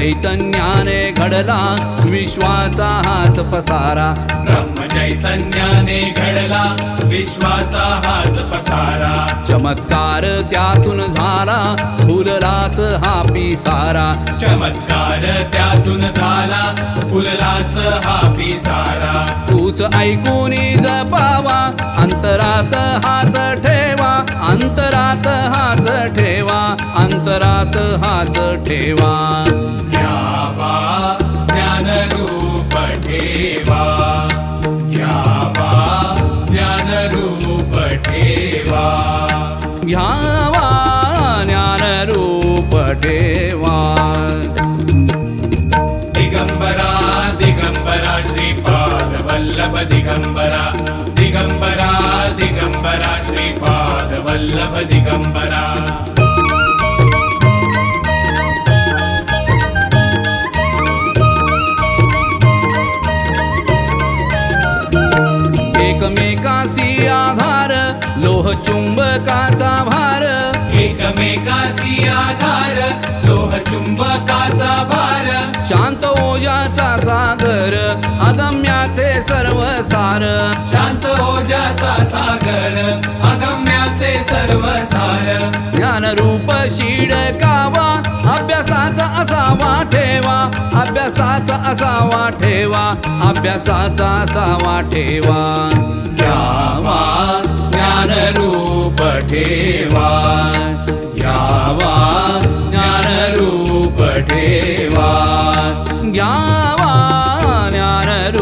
ब्रह्मचैतन्याने घडला विश्वाचा हाच पसारा. ब्रह्म चैतन्याने घडला विश्वाचा हाच पसारा. चमत्कार त्यातून झाला फुललाच हा पिसारा. चमत्कार त्यातून झाला फुललाच हा पिसारा. तूच ऐकून जपावा अंतरात हाच ठेवा. अंतरात हाच ठेवा अंतरात हाच ठेवा. ज्ञानरूप ठेवा घ्यावा ज्ञानरूप ठेवा घ्यावा ज्ञानरूप ठेवा दिगंबरा दिगंबरा श्रीपाद वल्लभ दिगंबरा दिगंबरा दिगंबरा लोह चुंबकाचा भार. एकमेकासी आधार. लोह चुंबकाचा भार. शांत ओजाचा सागर अदम्याचे सर्व सार शांत ओजाचा सागर अगम्याचे सर्व सार ज्ञानरूप शीड कावा अभ्यासाचा असावा ठेवा. अभ्यासाचा असावा ठेवा अभ्यासाचा असावा ठेवा. ज्ञावा ज्ञानरूपटेवा ज्ञावा ज्ञानरूपठेवा